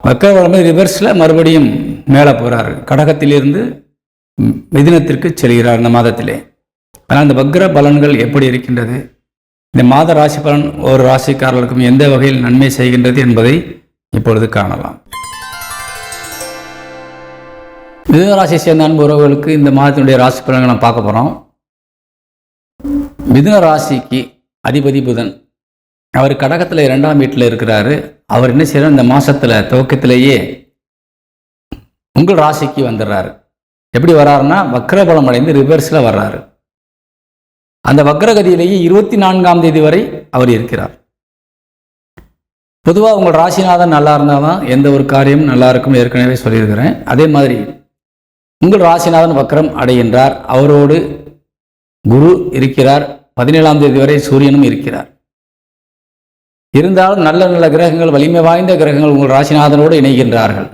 வக்கரபலம் ரிவர்ஸில் மறுபடியும் மேலே போகிறார் கடகத்திலிருந்து மிதினத்திற்கு செல்கிறார் இந்த மாதத்திலே. ஆனால் இந்த வக்ர பலன்கள் எப்படி இருக்கின்றது? இந்த மாத ராசி பலன் ஒரு ராசிக்காரர்களுக்கும் எந்த வகையில் நன்மை செய்கின்றது என்பதை இப்பொழுது காணலாம். மிதுனராசியை ராசி சேர்ந்த அன்பு உறவுகளுக்கு இந்த மாதத்தினுடைய ராசி பலன்களை நாம் பார்க்க போகிறோம் மிதுன ராசிக்கு அதிபதி புதன். அவர் கடகத்தில் இரண்டாம் வீட்டில் இருக்கிறாரு. அவர் என்ன செய்யறார் இந்த மாசத்துல துவக்கத்திலேயே உங்கள் ராசிக்கு வந்துடுறாரு. எப்படி வர்றாருன்னா வக்ரபலம் அடைந்து ரிவர்ஸில் வர்றாரு. அந்த வக்ரகதியிலேயே இருபத்தி நான்காம் தேதி வரை அவர் இருக்கிறார். பொதுவாக உங்கள் ராசிநாதன் நல்லா இருந்தால் தான் எந்த ஒரு காரியமும் நல்லா இருக்கும் ஏற்கனவே சொல்லியிருக்கிறேன். அதே மாதிரி உங்கள் ராசிநாதன் வக்ரம் அடைகின்றார். அவரோடு குரு இருக்கிறார். பதினேழாம் தேதி வரை சூரியனும் இருக்கிறார். இருந்தாலும் நல்ல நல்ல கிரகங்கள் வலிமை வாய்ந்த கிரகங்கள் உங்கள் ராசிநாதனோடு இணைகின்றார்கள்.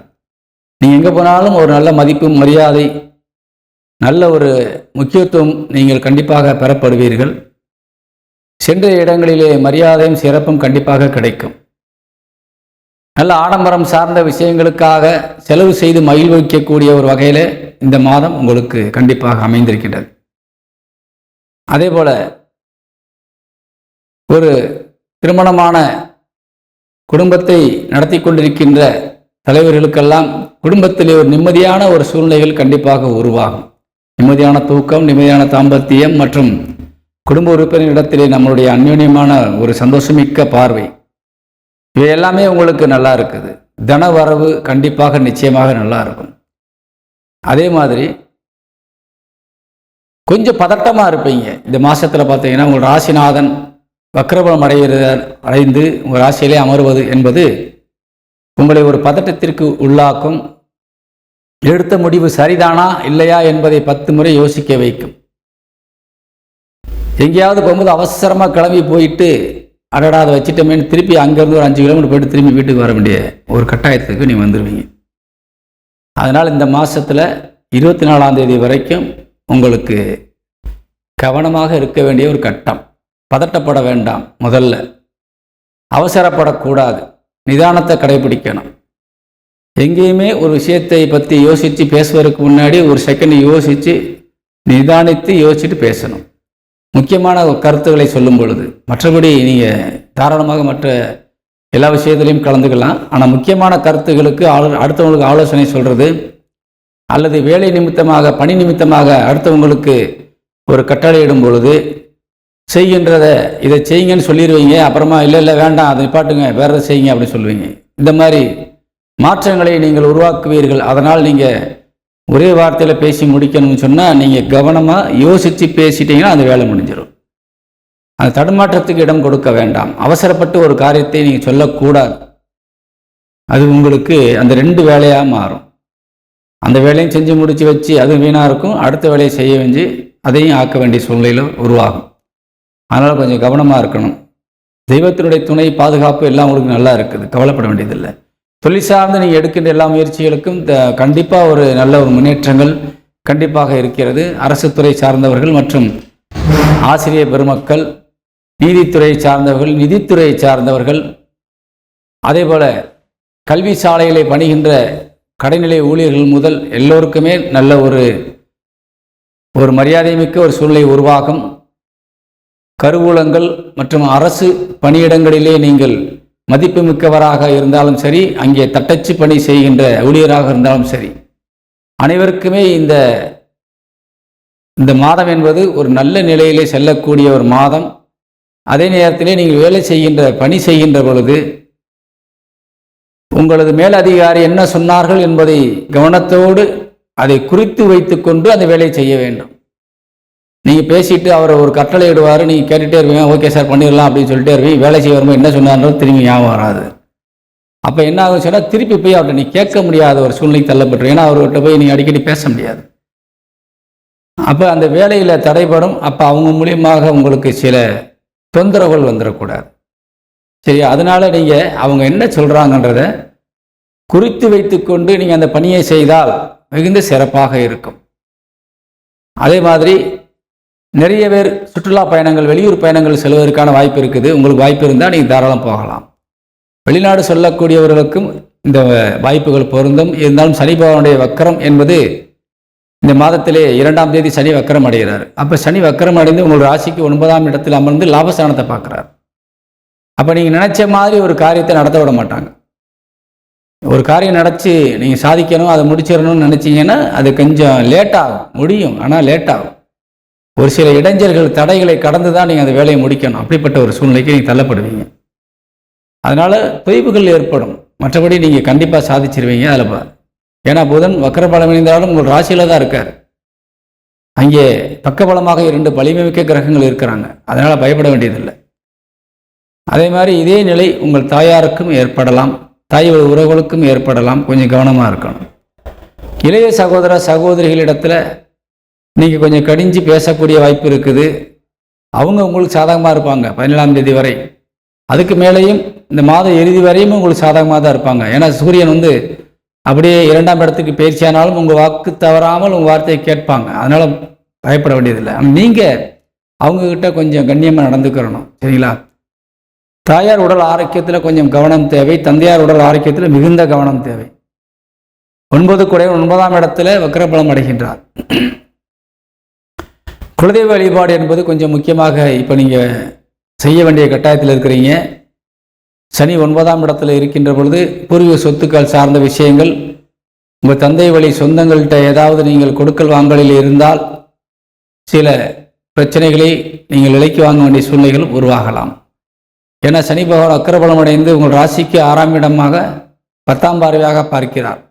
நீங்கள் எங்கே போனாலும் ஒரு நல்ல மதிப்பு மரியாதை நல்ல ஒரு முக்கியத்துவம் நீங்கள் கண்டிப்பாக பெறப்படுவீர்கள். சென்ற இடங்களிலே மரியாதையும் சிறப்பும் கண்டிப்பாக கிடைக்கும். நல்ல ஆடம்பரம் சார்ந்த விஷயங்களுக்காக செலவு செய்து மகிழ்விக்கக்கூடிய ஒரு வகையில் இந்த மாதம் உங்களுக்கு கண்டிப்பாக அமைந்திருக்கின்றது. அதே போல் ஒரு திருமணமான குடும்பத்தை நடத்தி கொண்டிருக்கின்ற தலைவர்களுக்கெல்லாம் குடும்பத்திலே ஒரு நிம்மதியான ஒரு சூழ்நிலைகள் கண்டிப்பாக உருவாகும். நிம்மதியான தூக்கம் நிம்மதியான தாம்பத்தியம் மற்றும் குடும்ப உறுப்பினரிடத்திலே நம்மளுடைய அந்யோன்யமான ஒரு சந்தோஷமிக்க பார்வை. இவை எல்லாமே உங்களுக்கு நல்லா இருக்குது. தன வரவு கண்டிப்பாக நிச்சயமாக நல்லா இருக்கும். அதே மாதிரி கொஞ்சம் பதட்டமாக இருப்பீங்க. இந்த மாதத்தில் பார்த்தீங்கன்னா உங்கள் ராசிநாதன் வக்ரபலம் அடைகிற அடைந்து உங்கள் ராசியிலே அமர்வது என்பது உங்களை ஒரு பதட்டத்திற்கு உள்ளாக்கும். எடுத்த முடிவு சரிதானா இல்லையா என்பதை பத்து முறை யோசிக்க வைக்கும். எங்கேயாவது போகும்போது அவசரமாக கிளம்பி போயிட்டு அடடா அதை திருப்பி அங்கேருந்து ஒரு அஞ்சு கிலோமீட்டர் போயிட்டு திரும்பி வீட்டுக்கு வர வேண்டிய ஒரு கட்டாயத்துக்கு நீ வந்துடுவீங்க அதனால் இந்த மாதத்தில் இருபத்தி நாலாம் தேதி வரைக்கும் உங்களுக்கு கவனமாக இருக்க வேண்டிய ஒரு கட்டம். பதட்டப்பட வேண்டாம் முதல்ல. அவசரப்படக்கூடாது. நிதானத்தை கடைபிடிக்கணும். எங்கேயுமே ஒரு விஷயத்தை பற்றி யோசித்து பேசுவதற்கு முன்னாடி ஒரு செகண்ட் யோசித்து நிதானித்து யோசிச்சுட்டு பேசணும். முக்கியமான கருத்துக்களை சொல்லும் பொழுது மற்றபடி நீங்கள் தாராளமாக மற்ற எல்லா விஷயத்திலையும் கலந்துக்கலாம். ஆனால் முக்கியமான கருத்துகளுக்கு ஆளு அடுத்தவங்களுக்கு ஆலோசனை சொல்கிறது அல்லது வேலை நிமித்தமாக பணி நிமித்தமாக அடுத்தவங்களுக்கு ஒரு கட்டளையிடும் பொழுது செய்கின்றத இதை செய்யுங்கன்னு சொல்லிடுவீங்க. அப்புறமா இல்லை இல்லை வேண்டாம் அதை நிப்பாட்டுங்க வேற எதை செய்யுங்க அப்படின்னு சொல்லுவீங்க. இந்த மாதிரி மாற்றங்களை நீங்கள் உருவாக்குவீர்கள். அதனால் நீங்கள் ஒரே வார்த்தையில் பேசி முடிக்கணும்னு சொன்னால் நீங்கள் கவனமாக யோசித்து பேசிட்டீங்கன்னா அந்த வேலை முடிஞ்சிடும் அந்த தடுமாற்றத்துக்கு இடம் கொடுக்க வேண்டாம். அவசரப்பட்டு ஒரு காரியத்தை நீங்கள் சொல்லக்கூடாது. அது உங்களுக்கு அந்த ரெண்டு வேலையாக மாறும். அந்த வேலையும் செஞ்சு முடித்து வச்சு அது வீணாக இருக்கும். அடுத்த வேலையை செய்ய வேண்டி அதையும் ஆக்க வேண்டிய சூழ்நிலையில் உருவாகும். அதனால் கொஞ்சம் கவனமாக இருக்கணும். தெய்வத்தினுடைய துணை பாதுகாப்பு எல்லாம் உங்களுக்கு நல்லா இருக்குது. கவலைப்பட வேண்டியதில்லை. தொழில் சார்ந்து நீங்கள் எடுக்கின்ற எல்லா முயற்சிகளுக்கும் த- கண்டிப்பாக ஒரு நல்ல ஒரு முன்னேற்றங்கள் கண்டிப்பாக இருக்கிறது. அரசு துறை சார்ந்தவர்கள் மற்றும் ஆசிரியர் பெருமக்கள் நீதித்துறை சார்ந்தவர்கள் நிதித்துறை சார்ந்தவர்கள் அதே போல் கல்வி சாலைகளை பணிகின்ற கடைநிலை ஊழியர்கள் முதல் எல்லோருக்குமே நல்ல ஒரு ஒரு மரியாதைமிக்க ஒரு சூழ்நிலை உருவாகும். கருவூலங்கள் மற்றும் அரசு பணியிடங்களிலே நீங்கள் மதிப்புமிக்கவராக இருந்தாலும் சரி அங்கே தட்டச்சு பணி செய்கின்ற ஊழியராக இருந்தாலும் சரி அனைவருக்குமே இந்த இந்த மாதம் என்பது ஒரு நல்ல நிலையிலே செல்லக்கூடிய ஒரு மாதம். அதே நேரத்திலே நீங்கள் வேலை செய்கின்ற பணி செய்கின்ற பொழுது உங்களது மேலதிகாரி என்ன சொன்னார்கள் என்பதை கவனத்தோடு அதை குறித்து வைத்துக்கொண்டு அந்த வேலையை செய்ய வேண்டும். நீங்கள் பேசிட்டு அவர் ஒரு கட்டளை இடுவார் நீங்கள் கேட்டுகிட்டே இருப்பீங்க ஓகே சார் பண்ணிடலாம் அப்படின்னு சொல்லிட்டே இருப்பீங்க. வேலை செய்ய வரும்போது என்ன சொன்னார்ன்றது திரும்பி ஞாபகம் வராது. அப்போ என்ன ஆகும் சொன்னால் திருப்பி போய் அவர்கிட்ட நீ கேட்க முடியாத ஒரு சூழ்நிலை தள்ளப்பட்டு ஏன்னா அவர்கிட்ட போய் நீங்கள் அடிக்கடி பேச முடியாது. அப்போ அந்த வேலையில் தடைபடும். அப்போ அவங்க மூலியமாக உங்களுக்கு சில தொந்தரவுகள் வந்துடக்கூடாது. சரி அதனால் நீங்கள் அவங்க என்ன சொல்கிறாங்கன்றத குறித்து வைத்துக்கொண்டு நீங்கள் அந்த பணியை செய்தால் மிகுந்த சிறப்பாக இருக்கும். அதே மாதிரி நிறைய பேர் சுற்றுலா பயணங்கள் வெளியூர் பயணங்கள் செல்வதற்கான வாய்ப்பு இருக்குது. உங்களுக்கு வாய்ப்பு இருந்தால் நீங்கள் தாராளம் போகலாம். வெளிநாடு சொல்லக்கூடியவர்களுக்கும் இந்த வாய்ப்புகள் பொருந்தும். இருந்தாலும் சனி பகவானுடைய வக்கரம் என்பது இந்த மாதத்திலே இரண்டாம் தேதி சனி வக்கரம் அடைகிறார். அப்போ சனி வக்கரம் அடைந்து உங்கள் ராசிக்கு ஒன்பதாம் இடத்தில் அமர்ந்து லாபஸ்தானத்தை பார்க்குறார். அப்போ நீங்கள் நினச்ச மாதிரி ஒரு காரியத்தை நடத்த விட மாட்டாங்க. ஒரு காரியம் நடத்தி நீங்கள் சாதிக்கணும் அதை முடிச்சிடணும்னு நினச்சிங்கன்னா அது கொஞ்சம் லேட் ஆகும் முடியும் ஆனால் லேட் ஆகும் ஒரு சில இடைஞ்சல்கள் தடைகளை கடந்து தான் நீங்கள் அந்த வேலையை முடிக்கணும். அப்படிப்பட்ட ஒரு சூழ்நிலைக்கு நீங்கள் தள்ளப்படுவீங்க. அதனால் தொய்வுகள் ஏற்படும். மற்றபடி நீங்கள் கண்டிப்பாக சாதிச்சிருவீங்க அதில் பா- ஏன்னா புதன் வக்கரபலம் இணைந்தாலும் உங்கள் ராசியில் தான் இருக்கார். அங்கே பக்கபலமாக இரண்டு வலிமைமிக்க கிரகங்கள் இருக்கிறாங்க. அதனால் பயப்பட வேண்டியதில்லை. அதே மாதிரி இதே நிலை உங்கள் தாயாருக்கும் ஏற்படலாம். தாய் உறவுகளுக்கும் ஏற்படலாம். கொஞ்சம் கவனமாக இருக்கணும். இளைய சகோதர சகோதரிகளிடத்தில் நீங்கள் கொஞ்சம் கடிஞ்சு பேசக்கூடிய வாய்ப்பு இருக்குது. அவங்க உங்களுக்கு சாதகமாக இருப்பாங்க பதினேழாம் தேதி வரை. அதுக்கு மேலேயும் இந்த மாதம் இறுதி வரையும் உங்களுக்கு சாதகமாக தான் இருப்பாங்க. ஏன்னா சூரியன் வந்து அப்படியே இரண்டாம் இடத்துக்கு பயிற்சியானாலும் உங்கள் வாக்கு தவறாமல் உங்கள் வார்த்தையை கேட்பாங்க. அதனால் பயப்பட வேண்டியதில்லை. ஆனால் நீங்கள் அவங்கக்கிட்ட கொஞ்சம் கண்ணியமாக நடந்துக்கிறணும். சரிங்களா? தாயார் உடல் ஆரோக்கியத்தில் கொஞ்சம் கவனம் தேவை. தந்தையார் உடல் ஆரோக்கியத்தில் மிகுந்த கவனம் தேவை. ஒன்பது குறை ஒன்பதாம் இடத்துல வக்கரபலம் அடைகின்றார். குலதெய்வ வழிபாடு என்பது கொஞ்சம் முக்கியமாக இப்போ நீங்கள் செய்ய வேண்டிய கட்டாயத்தில் இருக்கிறீங்க. சனி ஒன்பதாம் இடத்துல இருக்கின்ற பொழுது பூர்வீக சொத்துக்கள் சார்ந்த விஷயங்கள் உங்கள் தந்தை வழி சொந்தங்கள்கிட்ட ஏதாவது நீங்கள் கொடுக்கல் வாங்கலில் இருந்தால் சில பிரச்சனைகளை நீங்கள் விலைக்கு வாங்க வேண்டிய சூழ்நிலைகள் உருவாகலாம். ஏன்னா சனி பகவான் அக்கரபலம் அடைந்து உங்கள் ராசிக்கு ஆறாம் இடமாக பத்தாம் பார்வையாக பார்க்கிறார்.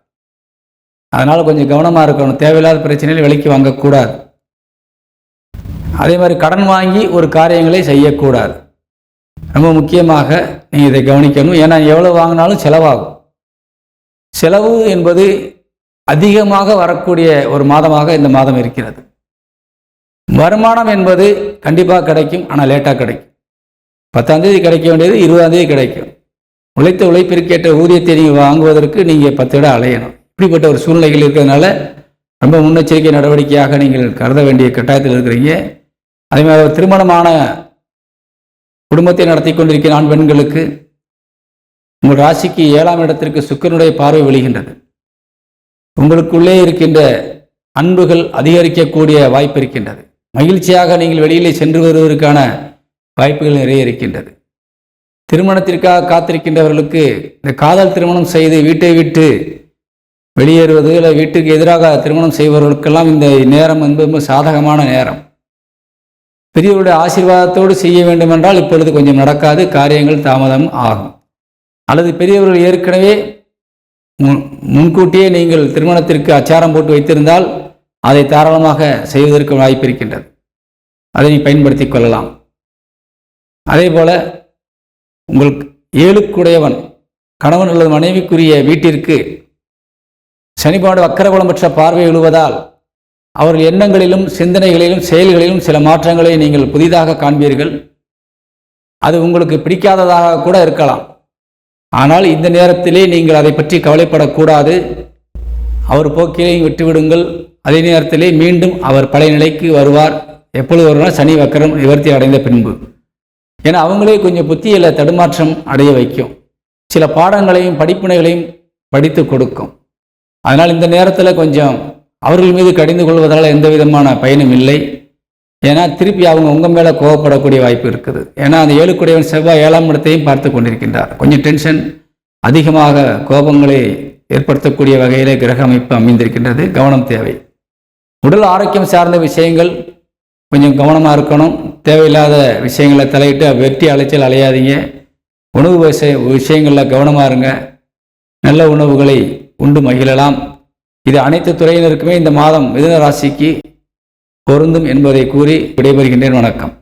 அதனால் கொஞ்சம் கவனமாக இருக்கணும். தேவையில்லாத பிரச்சனைகள் விலைக்கு வாங்கக்கூடாது. அதே மாதிரி கடன் வாங்கி ஒரு காரியங்களை செய்யக்கூடாது. ரொம்ப முக்கியமாக நீங்கள் இதை கவனிக்கணும். ஏன்னா எவ்வளோ வாங்கினாலும் செலவாகும். செலவு என்பது அதிகமாக வரக்கூடிய ஒரு மாதமாக இந்த மாதம் இருக்கிறது. வருமானம் என்பது கண்டிப்பாக கிடைக்கும் ஆனால் லேட்டாக கிடைக்கும். பத்தாந்தேதி கிடைக்க வேண்டியது இருபதாந்தேதி கிடைக்கும். உழைத்த உழைப்பிற்கேற்ற ஊதியத்தை நீங்கள் வாங்குவதற்கு நீங்கள் பத்து இடம் அலையணும். இப்படிப்பட்ட ஒரு சூழ்நிலைகள் இருக்கிறதுனால ரொம்ப முன்னெச்சரிக்கை நடவடிக்கையாக நீங்கள் கருத வேண்டிய கட்டாயத்தில் இருக்கிறீங்க. அதே மாதிரி திருமணமான குடும்பத்தை நடத்தி கொண்டிருக்கிற ஆண் பெண்களுக்கு. உங்கள் ராசிக்கு ஏழாம் இடத்திற்கு சுக்கரனுடைய பார்வை விழுகின்றது உங்களுக்குள்ளே இருக்கின்ற அன்புகள் அதிகரிக்கக்கூடிய வாய்ப்பு இருக்கின்றது. மகிழ்ச்சியாக நீங்கள் வெளியிலே சென்று வருவதற்கான வாய்ப்புகள் நிறைய இருக்கின்றது. திருமணத்திற்காக காத்திருக்கின்றவர்களுக்கு இந்த காதல் திருமணம் செய்து வீட்டை விட்டு வெளியேறுவது இல்லை வீட்டுக்கு எதிராக திருமணம் செய்பவர்களுக்கெல்லாம் இந்த நேரம் என்பது சாதகமான நேரம். பெரியவருடைய ஆசீர்வாதத்தோடு செய்ய வேண்டுமென்றால் இப்பொழுது கொஞ்சம் நடக்காது காரியங்கள் தாமதம் ஆகும். அல்லது பெரியவர்கள் ஏற்கனவே முன் முன்கூட்டியே நீங்கள் திருமணத்திற்கு அச்சாரம் போட்டு வைத்திருந்தால் அதை தாராளமாக செய்வதற்கு வாய்ப்பு இருக்கின்றது. அதை நீ பயன்படுத்திக் கொள்ளலாம். அதே போல உங்களுக்கு ஏழுக்குடையவன் கணவன் அல்லது மனைவிக்குரிய வீட்டிற்கு சனிபாடு வக்கரகுலம் பெற்ற பார்வை விழுவதால் அவர்கள் எண்ணங்களிலும் சிந்தனைகளிலும் செயல்களிலும் சில மாற்றங்களை நீங்கள் புதிதாக காண்பீர்கள். அது உங்களுக்கு பிடிக்காததாக கூட இருக்கலாம். ஆனால் இந்த நேரத்திலே நீங்கள் அதை பற்றி கவலைப்படக்கூடாது. அவர் போக்கிலையும் விட்டுவிடுங்கள். அதே நேரத்திலே மீண்டும் அவர் பழைய நிலைக்கு வருவார். எப்பொழுது வருவார்? சனி வக்கரம் நிவர்த்தி அடைந்த பின்பு. ஏன்னா அவங்களே கொஞ்சம் புத்தியில் தடுமாற்றம் அடைய வைக்கும். சில பாடங்களையும் படிப்பினைகளையும் படித்து கொடுக்கும். அதனால் இந்த நேரத்தில் கொஞ்சம் அவர்கள் மீது கடிந்து கொள்வதால் எந்த விதமான பயனும் இல்லை. ஏன்னா திருப்பி அவங்க உங்கள் மேலே கோவப்படக்கூடிய வாய்ப்பு இருக்குது. ஏன்னா அந்த ஏழுக்குடையவன் செவ்வாய் ஏழாம் இடத்தையும் பார்த்து கொண்டிருக்கின்றார். கொஞ்சம் டென்ஷன் அதிகமாக கோபங்களை ஏற்படுத்தக்கூடிய வகையிலே கிரக அமைப்பு அமைந்திருக்கின்றது. கவனம் தேவை. உடல் ஆரோக்கியம் சார்ந்த விஷயங்கள் கொஞ்சம் கவனமாக இருக்கணும். தேவையில்லாத விஷயங்களை தலையிட்டு வெட்டி அலைச்சல் அலையாதீங்க. உணவு விஷய விஷயங்களில் கவனமாக இருங்க. நல்ல உணவுகளை உண்டு மகிழலாம். இது அனைத்து துறையினருக்குமே இந்த மாதம் மிதுன ராசிக்கு பொருந்தும் என்பதை கூறி விடைபெறுகின்றேன். வணக்கம்.